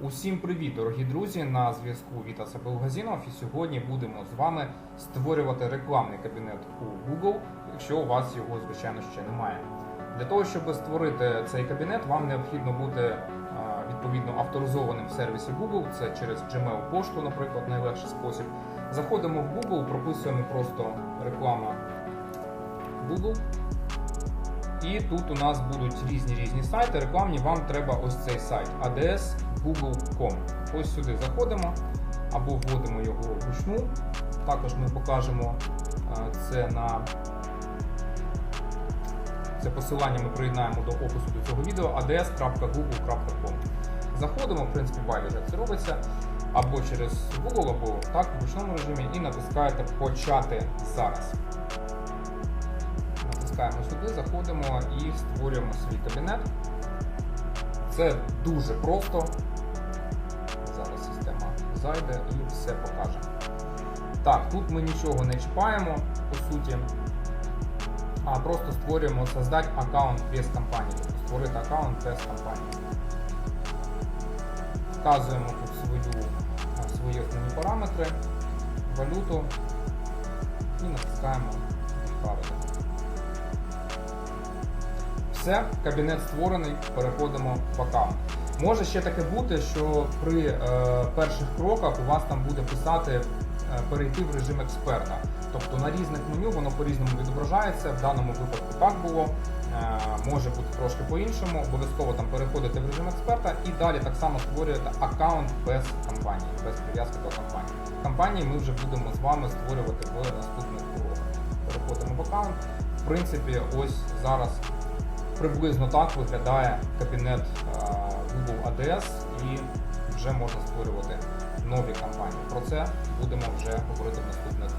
Усім привіт, дорогі друзі! На зв'язку Віта Сабелгазінов і сьогодні будемо з вами створювати рекламний кабінет у Google, якщо у вас його, звичайно, ще немає. Для того, щоб створити цей кабінет, вам необхідно бути е, відповідно авторизованим в сервісі Google. Це через Gmail пошту, наприклад, найлегший спосіб. Заходимо в Google, прописуємо просто реклама Google. І тут у нас будуть різні різні сайти. Рекламні вам треба ось цей сайт ads.google.com. Ось сюди заходимо або вводимо його вручну. Також ми покажемо е, це на це посилання ми приєднаємо до опису до цього відео ads.google.com. Заходимо, в принципі, байдуже як це робиться, або через Google, або так, в ручному режимі, і натискаєте Почати зараз. Натискаємо сюди, заходимо і створюємо свій кабінет. Це дуже просто. Зайде і все покаже. Так, тут ми нічого не чіпаємо, по суті, а просто створюємо создать аккаунт без компанії. Створити аккаунт без компанії. Вказуємо тут свою, свої основні параметри, валюту і натискаємо відправити. Все, кабінет створений, переходимо в аккаунт. Може ще таке бути, що при е, перших кроках у вас там буде писати е, перейти в режим експерта. Тобто на різних меню воно по-різному відображається. В даному випадку так було, е, може бути трошки по-іншому. Обов'язково там переходите в режим експерта і далі так само створюєте аккаунт без компанії, без прив'язки до компанії. Компанії ми вже будемо з вами створювати в наступних уроках. Переходимо в аккаунт. В принципі, ось зараз приблизно так виглядає кабінет е, Google ADS і вже можна створювати нові кампанії. Про це будемо вже говорити в наступних